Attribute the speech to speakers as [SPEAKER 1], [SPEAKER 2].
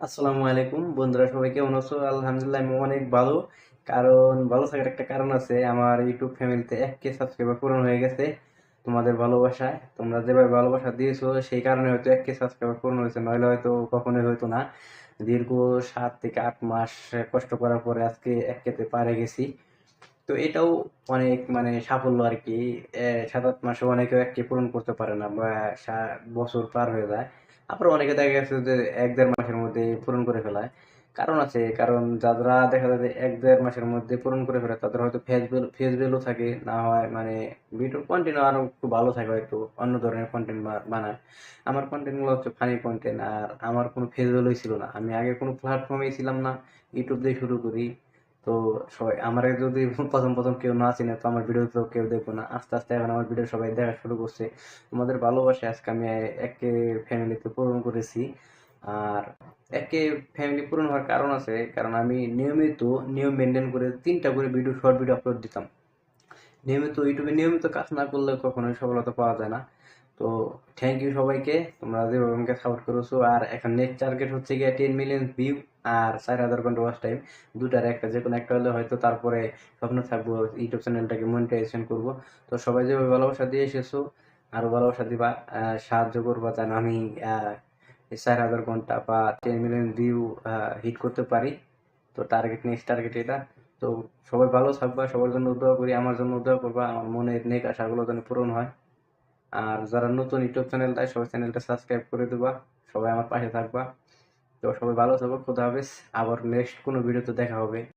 [SPEAKER 1] আসসালামু আলাইকুম। বন্ধুরা, সবাই কেমন আছো? আলহামদুলিল্লাহ আমি অনেক ভালো। কারণ ভালো থাকার একটা কারণ আছে, আমার ইউটিউব ফ্যামিলিতে এক কে সাবস্ক্রাইবার পূরণ হয়ে গেছে তোমাদের ভালোবাসায়। তোমরা যেভাবে ভালোবাসা দিয়েছ, সেই কারণে হয়তো এক কে সাবস্ক্রাইবার পূরণ হয়েছে, নইলে হয়তো কখনোই হয়তো না। দীর্ঘ সাত থেকে আট মাস কষ্ট করার পরে আজকে এক কেতে পারে গেছি। তো এটাও অনেক মানে সাফল্য আর কি। সাত আট মাসে অনেকে এক কে পূরণ করতে পারে না, বা বছর পার হয়ে যায়। আবার অনেকে দেখা গেছে যে এক দেড় মাসের মধ্যে পূরণ করে ফেলায়। কারণ আছে, কারণ যারা দেখা যায় যে এক দেড় মাসের মধ্যে পূরণ করে ফেলে, তাদের হয়তো ফেস ভ্যালু থাকে, না হয় মানে ভিডিও কন্টেন্ট আরও একটু ভালো থাকে, হয়তো অন্য ধরনের কন্টেন্ট বানায়। আমার কন্টেন্টগুলো হচ্ছে ফানি কন্টেন্ট আর আমার কোনো ফেস ভ্যালুই ছিল না। আমি আগে কোনো প্ল্যাটফর্মেই ছিলাম না ইউটিউব দিয়ে শুরু করি। তো সবাই আমার যদি প্রথম প্রথম কেউ না চিনে, তো আমার ভিডিও তো কেউ দেখব না। আস্তে আস্তে এখন আমার ভিডিও সবাই দেখা শুরু করছে। তোমাদের ভালোবাসে আজকে আমি একে ফ্যামিলিতে পূরণ করেছি। আর একে ফ্যামিলি পূরণ হওয়ার কারণ আছে, কারণ আমি নিয়মিত, নিয়ম মেনটেন করে তিনটা করে ভিডিও শর্ট ভিডিও আপলোড দিতাম। নিয়মিত ইউটিউবে নিয়মিত কাজ না করলে কখনোই সফলতা পাওয়া যায় না। তো থ্যাংক ইউ সবাইকে, তোমরা যেভাবে আমাকে সাপোর্ট করেছ। আর এখন নেক্সট টার্গেট হচ্ছে গিয়ে টেন মিলিয়ন ভিউ আর চার হাজার ঘণ্টা ওয়াচ টাইম দুটার একটা যে কোনো একটা হলে হয়তো তারপরে স্বপ্ন থাকব, ইউটিউব চ্যানেলটাকে মনিটাইজেশন করব। তো সবাই যেভাবে ভালোবাসা দিয়ে এসেছ, আরও ভালোবাসা দিবা সাহায্য করবা যেন আমি চার হাজার ঘণ্টা বা টেন মিলিয়ন ভিউ হিট করতে পারি। তো টার্গেট নেক্সট টার্গেট এটা। তো সবাই ভালো থাকবা, সবার জন্য দোয়া করি, আমার জন্য দোয়া করবা, আমার মনের নেক আশাগুলো যেন পূরণ হয়। আর যারা নতুন ইউটিউব চ্যানেল দেয় সবাই চ্যানেলটা সাবস্ক্রাইব করে দেবা, সবাই আমার পাশে থাকবা। তো সবাই ভালো থাকো খোদা হাফেজ। আবার নেক্সট কোনো ভিডিওতে দেখা হবে।